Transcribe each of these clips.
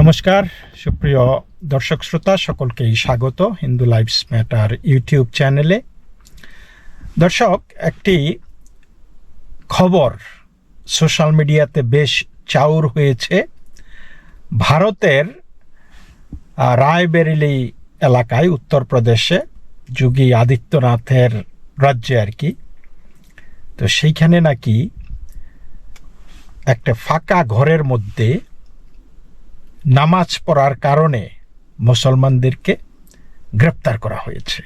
নমস্কার, সুপ্রিয় দর্শক শ্রোতা, সকলকেই স্বাগত হিন্দু লাইফস ম্যাটার ইউটিউব চ্যানেলে। দর্শক, একটি খবর সোশ্যাল মিডিয়াতে বেশ চাউর হয়েছে। ভারতের রায়বেরেলি এলাকায়, উত্তরপ্রদেশে যোগী আদিত্যনাথের রাজ্যে আর কি। তো সেইখানে নাকি একটা ফাঁকা ঘরের মধ্যে নামাজ পড়ার কারণে মুসলমানদেরকে গ্রেপ্তার করা হয়েছে।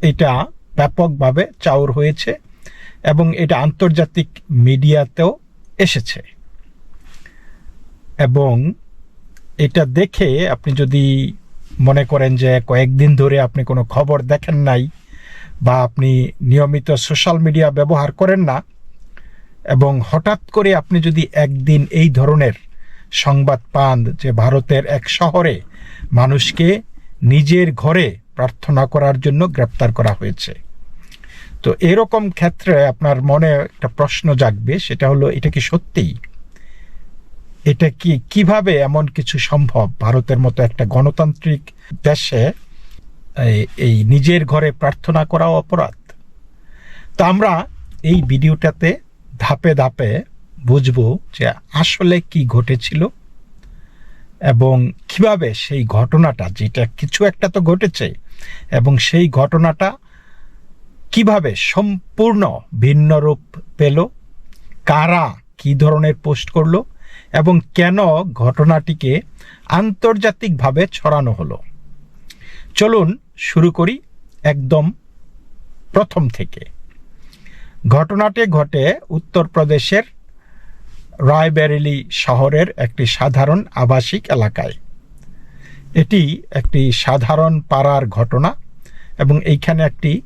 এটা ব্যাপকভাবে চাউর হয়েছে এবং এটা আন্তর্জাতিক মিডিয়াতেও এসেছে। এবং এটা দেখে আপনি যদি মনে করেন যে কয়েকদিন ধরে আপনি কোনো খবর দেখেন নাই বা আপনি নিয়মিত সোশ্যাল মিডিয়া ব্যবহার করেন না, এবং হঠাৎ করে আপনি যদি একদিন এই ধরনের সংবাদ পান যে ভারতের এক শহরে মানুষকে নিজের ঘরে প্রার্থনা করার জন্য গ্রেপ্তার করা হয়েছে। তো এরকম ক্ষেত্রে আপনার মনে একটা প্রশ্ন জাগবে, সেটা হলো, এটা কি সত্যিই? এটা কি, কীভাবে এমন কিছু সম্ভব? ভারতের মতো একটা গণতান্ত্রিক দেশে এই- নিজের ঘরে প্রার্থনা করা অপরাধ। তো আমরা এই ভিডিওটাতে ধাপে ধাপে বুঝব যে আসলে কি ঘটেছিল এবং কীভাবে সেই ঘটনাটা, যেটা কিছু একটা তো ঘটেছে, এবং সেই ঘটনাটা কীভাবে সম্পূর্ণ ভিন্ন রূপ পেল, কারা কি ধরনের পোস্ট করল, এবং কেন ঘটনাটিকে আন্তর্জাতিকভাবে ছড়ানো হলো। চলুন শুরু করি একদম প্রথম থেকে। ঘটনাটি ঘটে উত্তরপ্রদেশের রায়বেরেলি শহরের একটি সাধারণ আবাসিক এলাকায়। এটি একটি সাধারণ পাড়ার ঘটনা এবং এইখানে একটি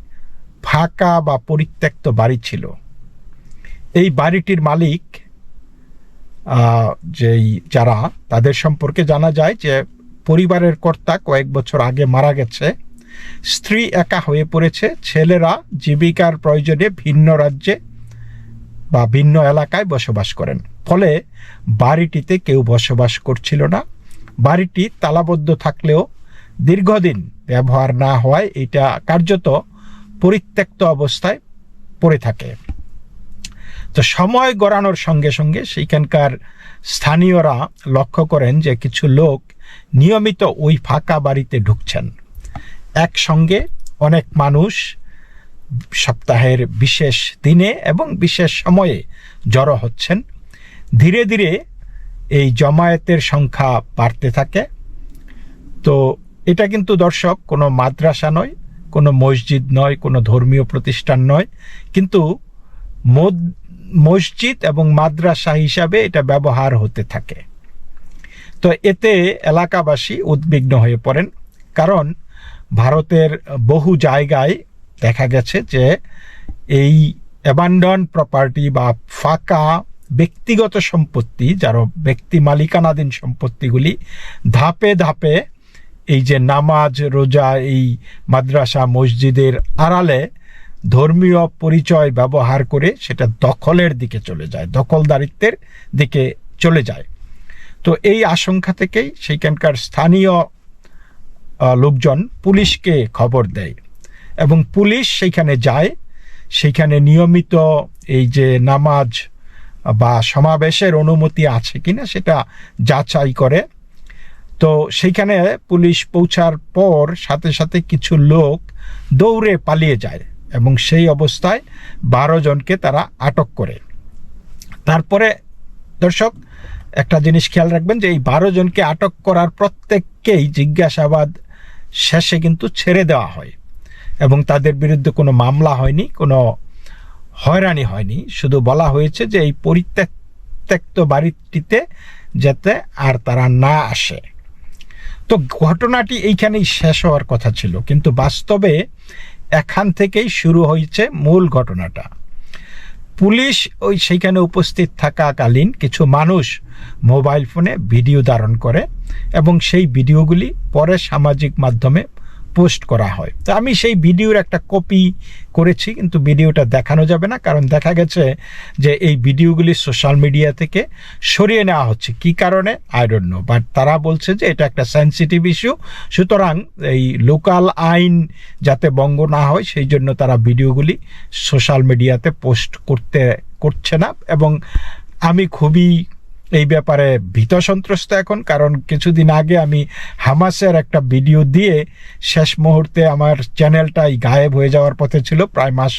ফাঁকা বা পরিত্যক্ত বাড়ি ছিল। এই বাড়িটির মালিক যেই যারা, তাদের সম্পর্কে জানা যায় যে পরিবারের কর্তা কয়েক বছর আগে মারা গেছে। স্ত্রী একা হয়ে পড়েছে, ছেলেরা জীবিকার প্রয়োজনে ভিন্ন রাজ্যে বা ভিন্ন এলাকায় বসবাস করেন। ফলে বাড়িটিতে কেউ বসবাস করছিল না। বাড়িটি তালাবদ্ধ থাকলেও দীর্ঘদিন ব্যবহার না হওয়ায় এটা কার্যত পরিত্যক্ত অবস্থায় পড়ে থাকে। তো সময় গড়ানোর সঙ্গে সঙ্গে সেইখানকার স্থানীয়রা লক্ষ্য করেন যে কিছু লোক নিয়মিত ওই ফাঁকা বাড়িতে ঢুকছেন। একসঙ্গে অনেক মানুষ সপ্তাহের বিশেষ দিনে এবং বিশেষ সময়ে জড়ো হচ্ছেন। ধীরে ধীরে এই জমায়েতের সংখ্যা বাড়তে থাকে। তো এটা কিন্তু দর্শক কোনো মাদ্রাসা নয়, কোনো মসজিদ নয়, কোনো ধর্মীয় প্রতিষ্ঠান নয়। কিন্তু মসজিদ এবং মাদ্রাসা হিসাবে এটা ব্যবহার হতে থাকে। তো এতে এলাকাবাসী উদ্বিগ্ন হয়ে পড়েন। কারণ ভারতের বহু জায়গায় দেখা গেছে যে এই অ্যাবান্ডন প্রপার্টি বা ফাঁকা ব্যক্তিগত সম্পত্তি, যারা ব্যক্তি মালিকানাধীন সম্পত্তিগুলি ধাপে ধাপে এই যে নামাজ, রোজা, এই মাদ্রাসা, মসজিদের আড়ালে ধর্মীয় পরিচয় ব্যবহার করে সেটা দখলের দিকে চলে যায়, দখলদারিত্বের দিকে চলে যায়। তো এই আশঙ্কা থেকেই সেইখানকার স্থানীয় লোকজন পুলিশকে খবর দেয় এবং পুলিশ সেইখানে যায়, সেইখানে নিয়মিত এই যে নামাজ বা সমাবেশের অনুমতি আছে কিনা সেটা যাচাই করে। তো সেইখানে পুলিশ পৌঁছার পর সাথে সাথে কিছু লোক দৌড়ে পালিয়ে যায় এবং সেই অবস্থায় বারো জনকে তারা আটক করে। তারপরে দর্শক, একটা জিনিস খেয়াল রাখবেন যে এই বারো জনকে আটক করার প্রত্যেককেই জিজ্ঞাসাবাদ শেষে কিন্তু ছেড়ে দেওয়া হয় এবং তাদের বিরুদ্ধে কোনো মামলা হয়নি, কোনো হয়রানি হয়নি, শুধু বলা হয়েছে যে এই পরিত্যক্ত বাড়িটিতে যাতে আর তারা না আসে। তো ঘটনাটি এইখানেই শেষ হওয়ার কথা ছিল, কিন্তু বাস্তবে এখান থেকেই শুরু হয়েছে মূল ঘটনাটা। পুলিশ ওই সেইখানে উপস্থিত থাকাকালীন কিছু মানুষ মোবাইল ফোনে ভিডিও ধারণ করে এবং সেই ভিডিওগুলি পরে সামাজিক মাধ্যমে পোস্ট করা হয়। তো আমি সেই ভিডিওর একটা কপি করেছি, কিন্তু ভিডিওটা দেখানো যাবে না, কারণ দেখা গেছে যে এই ভিডিওগুলি সোশ্যাল মিডিয়া থেকে সরিয়ে নেওয়া হচ্ছে। কি কারণে? আই ডোন্ট নো বাট তারা বলছে যে এটা একটা সেন্সিটিভ ইস্যু সুতরাং এই লোকাল আইন যাতে বঙ্গ না হয়, সেই জন্য তারা ভিডিওগুলি সোশ্যাল মিডিয়াতে পোস্ট করতে, করছে না। এবং আমি খুবই এই ব্যাপারে ভীত সন্ত্রস্ত এখন, কারণ কিছুদিন আগে আমি হামাসের একটা ভিডিও দিয়ে শেষ মুহূর্তে আমার চ্যানেলটাই গায়েব হয়ে যাওয়ার পথে ছিল। প্রায় মাস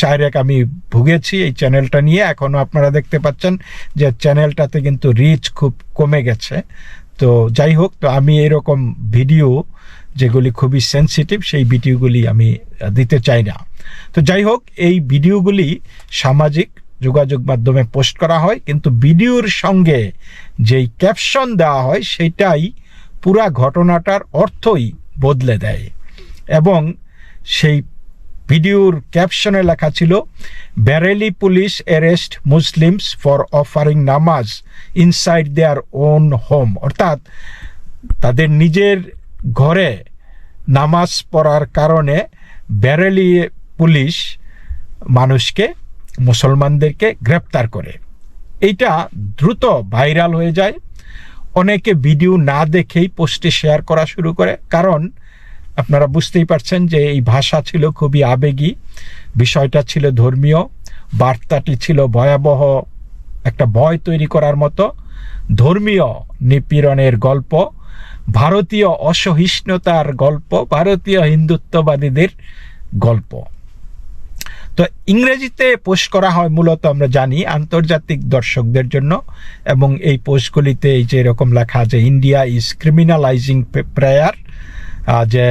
চারেক আমি ভুগেছি এই চ্যানেলটা নিয়ে। এখনও আপনারা দেখতে পাচ্ছেন যে চ্যানেলটাতে কিন্তু রিচ খুব কমে গেছে। তো যাই হোক, তো আমি এরকম ভিডিও যেগুলি খুবই সেনসিটিভ সেই ভিডিওগুলি আমি দিতে চাই না। তো যাই হোক, এই ভিডিওগুলি সামাজিক যোগাযোগ মাধ্যমে পোস্ট করা হয়, কিন্তু ভিডিওর সঙ্গে যেই ক্যাপশন দেওয়া হয়, সেটাই পুরা ঘটনাটার অর্থই বদলে দেয়। এবং সেই ভিডিওর ক্যাপশনে লেখা ছিল Bareilly police arrest Muslims for offering namaz inside their own home. অর্থাৎ তাদের নিজের ঘরে নামাজ পড়ার কারণে ব্যারেলি পুলিশ মানুষকে মুসলমানদেরকে গ্রেপ্তার করে। এইটা দ্রুত ভাইরাল হয়ে যায়। অনেকে ভিডিও না দেখেই পোস্টে শেয়ার করা শুরু করে। কারণ আপনারা বুঝতেই পারছেন যে এই ভাষা ছিল খুবই আবেগী। বিষয়টা ছিল ধর্মীয়। বার্তাটি ছিল ভয়াবহ একটা ভয় তৈরি করার মতো। ধর্মীয় নিপীড়নের গল্প, ভারতীয় অসহিষ্ণুতার গল্প, ভারতীয় হিন্দুত্ববাদীদের গল্প। তো ইংরেজিতে পোস্ট করা হয় মূলত আমরা জানি আন্তর্জাতিক দর্শকদের জন্য, এবং এই পোস্টগুলিতে এই যে এরকম লেখা যে ইন্ডিয়া ইজ ক্রিমিনালাইজিং প্রেয়ার যে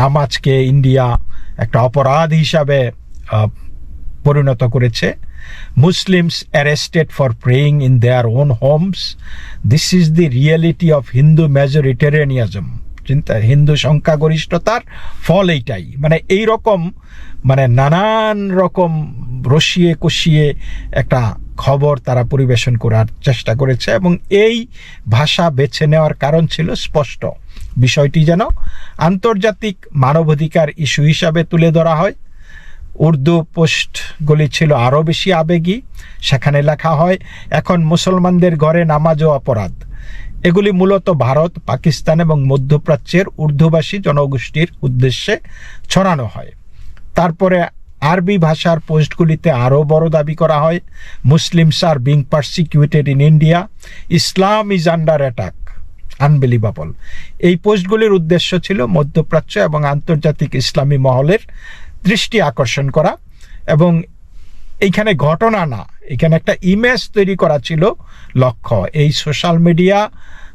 নামাজকে ইন্ডিয়া একটা অপরাধ হিসাবে পরিণত করেছে। Muslims arrested for praying in their own homes this is the reality of Hindu majoritarianism চিন্তা হিন্দু সংখ্যাগরিষ্ঠতার ফল এইটাই। মানে এই রকম মানে নানান রকম রসিয়ে কষিয়ে একটা খবর তারা পরিবেশন করার চেষ্টা করেছে এবং এই ভাষা বেছে নেওয়ার কারণ ছিল স্পষ্ট। বিষয়টি যেন আন্তর্জাতিক মানবাধিকার ইস্যু হিসাবে তুলে ধরা হয়। উর্দু পোস্টগুলি ছিল আরও বেশি আবেগী, সেখানে লেখা হয়, এখন মুসলমানদের ঘরে নামাজও অপরাধ। এগুলি মূলত ভারত, পাকিস্তান এবং মধ্যপ্রাচ্যের উর্দুভাষী জনগোষ্ঠীর উদ্দেশ্যে ছড়ানো হয়। তারপরে আরবি ভাষার পোস্টগুলিতে আরও বড় দাবি করা হয় Muslims are being persecuted in India, Islam is under attack, unbelievable. এই পোস্টগুলির উদ্দেশ্য ছিল মধ্যপ্রাচ্য এবং আন্তর্জাতিক ইসলামী মহলের দৃষ্টি আকর্ষণ করা এবং এইখানে ঘটনা না এখানে একটা ইমেজ তৈরি করা ছিল লক্ষ্য। এই সোশ্যাল মিডিয়া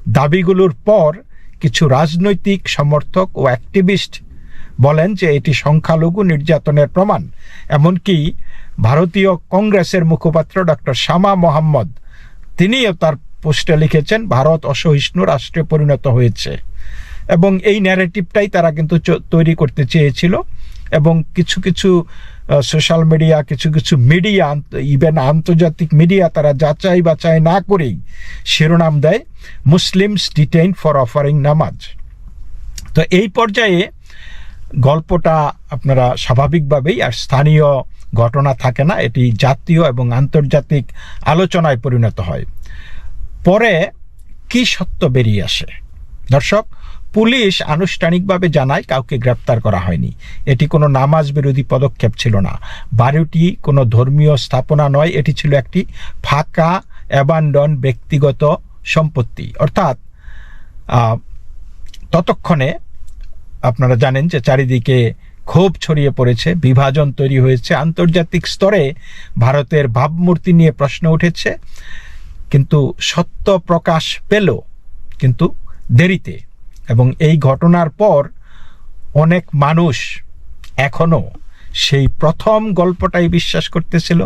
দাবিগুলোর পর কিছু রাজনৈতিক সমর্থক ও অ্যাক্টিভিস্ট বলেন যে এটি সংখ্যালঘু নির্যাতনের প্রমাণ। এমনকি ভারতীয় কংগ্রেসের মুখপাত্র ডক্টর শামা মোহাম্মদ, তিনিও তার পোস্টে লিখেছেন, ভারত অসহিষ্ণু রাষ্ট্রে পরিণত হয়েছে। এবং এই ন্যারেটিভটাই তারা কিন্তু তৈরি করতে চেয়েছিল। এবং কিছু কিছু সোশ্যাল মিডিয়া কিছু কিছু মিডিয়া ইভেন আন্তর্জাতিক মিডিয়া তারা যাচাই বাছাই না করেই শিরোনাম দেয়, মুসলিমস ডিটেইন ফর অফারিং নামাজ. তো এই পর্যায়ে গল্পটা আপনারা স্বাভাবিকভাবেই আর স্থানীয় ঘটনা থাকে না, এটি জাতীয় এবং আন্তর্জাতিক আলোচনায় পরিণত হয়। পরে কি সত্য বেরিয়ে আসে? দর্শক পুলিশ আনুষ্ঠানিকভাবে জানায় কাউকে গ্রেপ্তার করা হয়নি। এটি কোনো নামাজ বিরোধী পদক্ষেপ ছিল না। বাড়িটি কোনো ধর্মীয় স্থাপনা নয়, এটি ছিল একটি ফাঁকা অ্যাবান্ডন ব্যক্তিগত সম্পত্তি। অর্থাৎ ততক্ষণে আপনারা জানেন যে চারিদিকে ক্ষোভ ছড়িয়ে পড়েছে, বিভাজন তৈরি হয়েছে। আন্তর্জাতিক স্তরে ভারতের ভাবমূর্তি নিয়ে প্রশ্ন উঠেছে। কিন্তু সত্য প্রকাশ পেল কিন্তু দেরিতে এবং এই ঘটনার পর অনেক মানুষ এখনও সেই প্রথম গল্পটাই বিশ্বাস করতেছিল।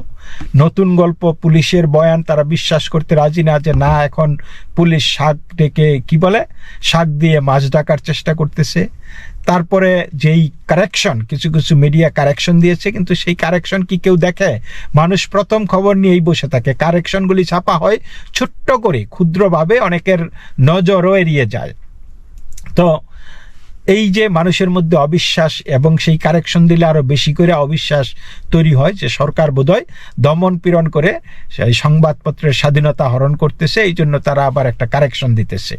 নতুন গল্প, পুলিশের বয়ান, তারা বিশ্বাস করতে রাজি না যে না, এখন পুলিশ শাক ডেকে, কি বলে? শাক দিয়ে মাছ ডাকার চেষ্টা করতেছে। তারপরে যেই কারেকশন কিছু কিছু মিডিয়া কারেকশন দিয়েছে, কিন্তু সেই কারেকশন কি কেউ দেখে? মানুষ প্রথম খবর নিয়েই বসে থাকে। কারেকশনগুলি ছাপা হয় ছোট্ট করে, ক্ষুদ্রভাবে অনেকের নজরও এড়িয়ে যায়। তো এই যে মানুষের মধ্যে অবিশ্বাস এবং সেই কারেকশন দিলে আরও বেশি করে অবিশ্বাস তৈরি হয় যে সরকার বোধহয় দমন পীড়ন করে সেই সংবাদপত্রের স্বাধীনতা হরণ করতেছে, এই জন্য তারা আবার একটা কারেকশন দিতেছে।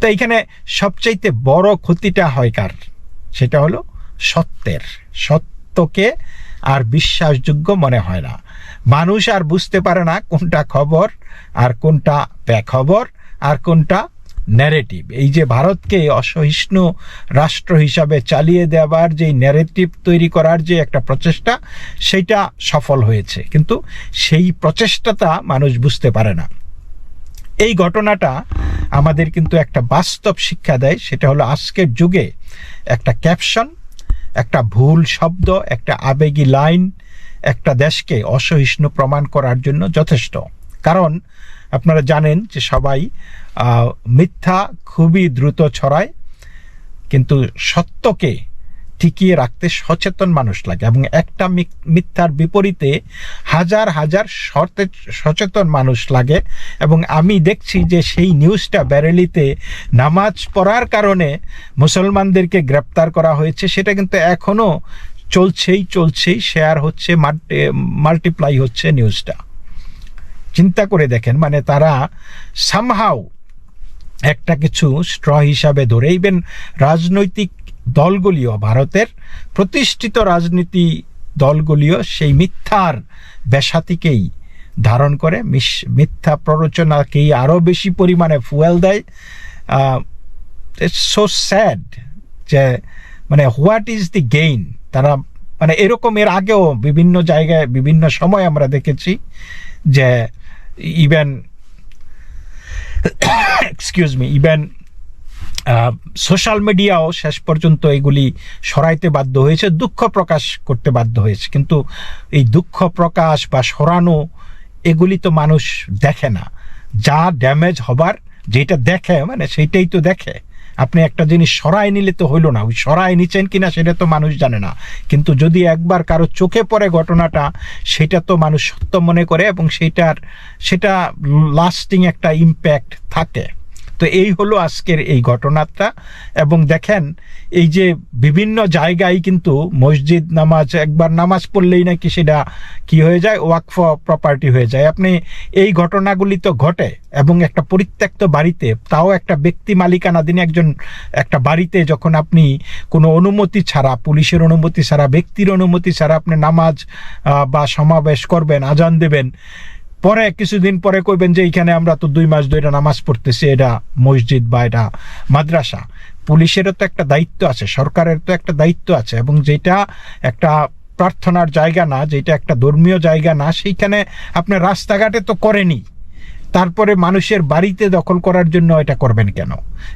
তো এইখানে সবচাইতে বড় ক্ষতিটা হয় কার? সেটা হলো সত্যের, সত্যকে আর বিশ্বাসযোগ্য মনে হয় না। মানুষ আর বুঝতে পারে না কোনটা খবর আর কোনটা বেখবর আর কোনটা ন্যারেটিভ এই যে ভারতকে অসহিষ্ণু রাষ্ট্র হিসাবে চালিয়ে দেওয়ার যে ন্যারেটিভ তৈরি করার যে একটা প্রচেষ্টা সেইটা সফল হয়েছে। কিন্তু সেই প্রচেষ্টাটা মানুষ বুঝতে পারে না। এই ঘটনাটা আমাদের কিন্তু একটা বাস্তব শিক্ষা দেয়, সেটা হলো আজকের যুগে একটা ক্যাপশন একটা ভুল শব্দ, একটা আবেগী লাইন একটা দেশকে অসহিষ্ণু প্রমাণ করার জন্য যথেষ্ট। কারণ আপনারা জানেন যে সবাই মিথ্যা খুবই দ্রুত ছড়ায়, কিন্তু সত্যকে টিকিয়ে রাখতে সচেতন মানুষ লাগে এবং একটা মিথ্যার বিপরীতে হাজার হাজার শর্তে সচেতন মানুষ লাগে এবং আমি দেখছি যে সেই নিউজটা ব্যারেলিতে নামাজ পড়ার কারণে মুসলমানদেরকে গ্রেপ্তার করা হয়েছে, সেটা কিন্তু এখনও চলছেই চলছেই, শেয়ার হচ্ছে মাল্টিপ্লাই হচ্ছে নিউজটা। চিন্তা করে দেখেন মানে তারা সামহাও একটা কিছু স্ট্র হিসাবে ধরে ইভেন রাজনৈতিক দলগুলিও ভারতের প্রতিষ্ঠিত রাজনীতি দলগুলিও সেই মিথ্যার বেসাতিকেই ধারণ করে মিথ্যা প্ররোচনাকেই আরও বেশি পরিমাণে ফুয়েল দেয়। সো স্যাড যে মানে হোয়াট ইজ দি গেইন তারা মানে এরকম এর আগেও বিভিন্ন জায়গায়, বিভিন্ন সময় আমরা দেখেছি যে even excuse me even social মিডিয়াও শেষ পর্যন্ত এগুলি সরাইতে বাধ্য হয়েছে, দুঃখ প্রকাশ করতে বাধ্য হয়েছে। কিন্তু এই দুঃখ প্রকাশ বা সরানো, এগুলি তো মানুষ দেখে না। যা ড্যামেজ হবার, যেটা দেখে মানে সেইটাই তো দেখে। আপনি একটা জিনিস সরায় নিলে তো হইল না। ওই সরায় নিচ্ছেন কিনা সেটা তো মানুষ জানে না। কিন্তু যদি একবার কারও চোখে পড়ে ঘটনাটা, সেটা তো মানুষ সত্য মনে করে এবং সেটার, সেটা লাস্টিং একটা ইম্প্যাক্ট থাকে। তো এই হলো আজকের এই ঘটনাটা। এবং দেখেন, এই যে বিভিন্ন জায়গায় কিন্তু মসজিদ, নামাজ, একবার নামাজ পড়লেই নাকি সেটা কি হয়ে যায়? ওয়াকফ প্রপার্টি হয়ে যায়। আপনি এই ঘটনাগুলি তো ঘটে এবং একটা পরিত্যক্ত বাড়িতে, তাও একটা ব্যক্তি মালিকানাধীন একজন, একটা বাড়িতে যখন আপনি কোনো অনুমতি ছাড়া, পুলিশের অনুমতি ছাড়া, ব্যক্তির অনুমতি ছাড়া আপনি নামাজ বা সমাবেশ করবেন, আজান দেবেন পরে, কিছুদিন পরে কইবেন যে এখানে আমরা তো দুই মাস ধরে নামাজ পড়তেছি, এটা মসজিদ বা এটা মাদ্রাসা। পুলিশেরও তো একটা দায়িত্ব আছে, সরকারের তো একটা দায়িত্ব আছে, এবং যেটা একটা প্রার্থনার জায়গা না, যেটা একটা ধর্মীয় জায়গা না, সেইখানে আপনি রাস্তাঘাটে তো করেনি। তারপরে মানুষের বাড়িতে দখল করার জন্য এটা করবেন কেন?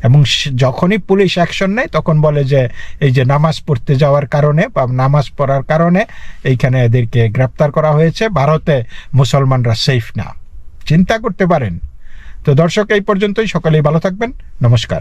এবং যখনই পুলিশ অ্যাকশন নেয়, তখন বলে যে, এই যে নামাজ পড়তে যাওয়ার কারণে বা নামাজ পড়ার কারণে এইখানে এদেরকে গ্রেপ্তার করা হয়েছে। ভারতে মুসলমানরা সেফ না। চিন্তা করতে পারেন। তো দর্শক, এই পর্যন্তই। সকলেই ভালো থাকবেন। নমস্কার।